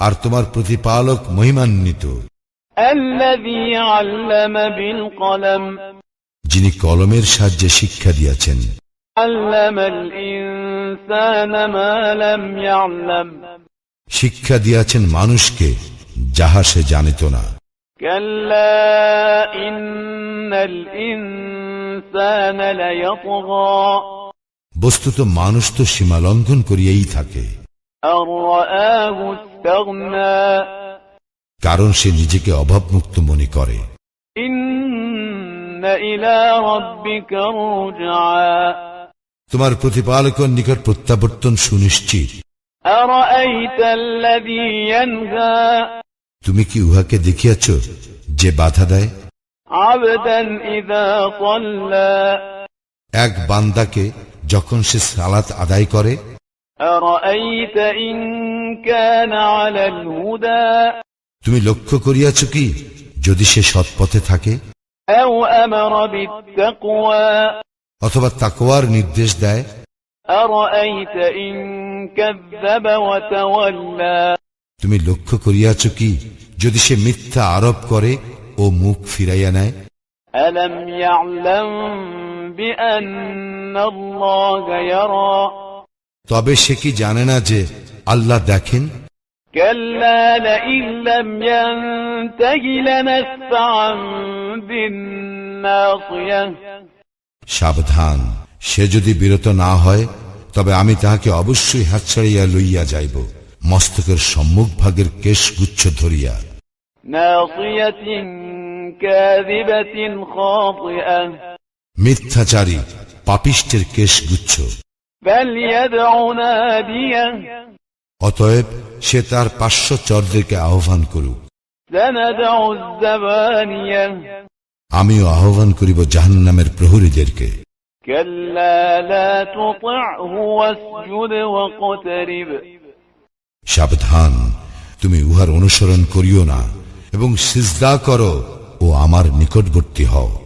আর তোমার প্রতিপালক মহিমান্বিত। যিনি কলমের সাহায্যে শিক্ষা দিয়াছেন। শিক্ষা দিয়াছেন মানুষকে যাহা সে জানিত না। বস্তুত মানুষ তো সীমা লঙ্ঘন করিয়েই থাকে। কারণ সে নিজেকে অভাবমুক্ত মনে করে। তোমার প্রতিপালকের নিকট প্রত্যাবর্তন সুনিশ্চিত। তুমি কি উহাকে দেখিয়াছ যে বাধা দেয়? এক বান্দাকে যখন সে সালাত আদায় করে তুমি লক্ষ্য করিয়াছ কি যদি সে সৎপথে থাকে أو أمر بالتقوى অথবা তাকওয়ার নির্দেশ দেয় أرأيت إن كذب وتولى তুমি লক্ষ্য করিয়াছ কি যদি সে মিথ্যা আরোপ করে ও মুখ ফিরাইয়া নেয় ألم يعلم بأن الله يرى তবে সে কি জানে না যে আল্লাহ দেখেন كلا لئن لم ينته لنسفعا بالناصية সাবধান সে যদি বিরত না হয় তবে আমি তাহাকে অবশ্যই হাত ছাড়িয়া লইয়া যাইব মস্তকের সম্মুখ ভাগের কেশ গুচ্ছ ধরিয়া ناصية كاذبة خاطئة মিথ্যাচারী পাপিষ্টের কেশ গুচ্ছ فليدع ناديه অতএব সে তার পার্শ্ব চর্যকে আহ্বান করুক। আমিও আহ্বান করিব জাহান্নামের প্রহরীদেরকে। সাবধান তুমি উহার অনুসরণ করিও না এবং সিজদা করো ও আমার নিকটবর্তী হও।